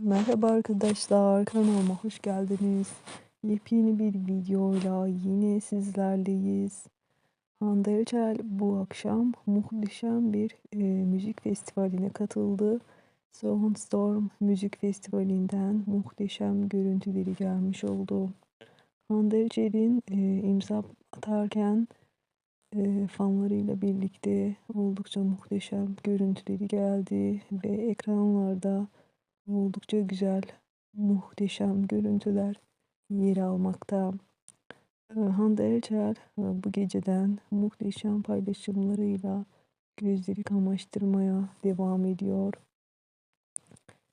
Merhaba arkadaşlar, kanalıma hoş geldiniz. Yepyeni bir videoyla yine sizlerleyiz. Hande Erçel bu akşam muhteşem bir e, müzik festivaline katıldı. Sound Storm Müzik Festivali'nden muhteşem görüntüleri gelmiş oldu. Hande Erçel'in e, imza atarken e, fanlarıyla birlikte oldukça muhteşem görüntüleri geldi ve ekranlarda Oldukça güzel, muhteşem görüntüler yer almakta. Ee, Hande Erçel e, bu geceden muhteşem paylaşımlarıyla gözleri kamaştırmaya devam ediyor.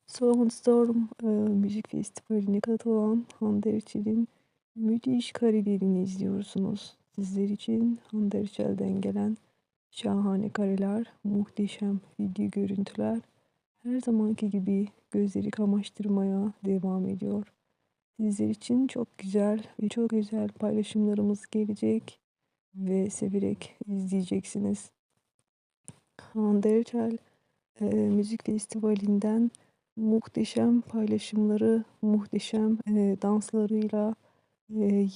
Soundstorm e, Müzik Festivali'ne katılan Hande Erçel'in müthiş karelerini izliyorsunuz. Sizler için Hande Erçel'den gelen şahane kareler, muhteşem video görüntüler her zamanki gibi gözleri kamaştırmaya devam ediyor. Sizler için çok güzel ve çok güzel paylaşımlarımız gelecek ve severek izleyeceksiniz. Hande Erçel e, Müzik Festivali'nden muhteşem paylaşımları, muhteşem e, danslarıyla e,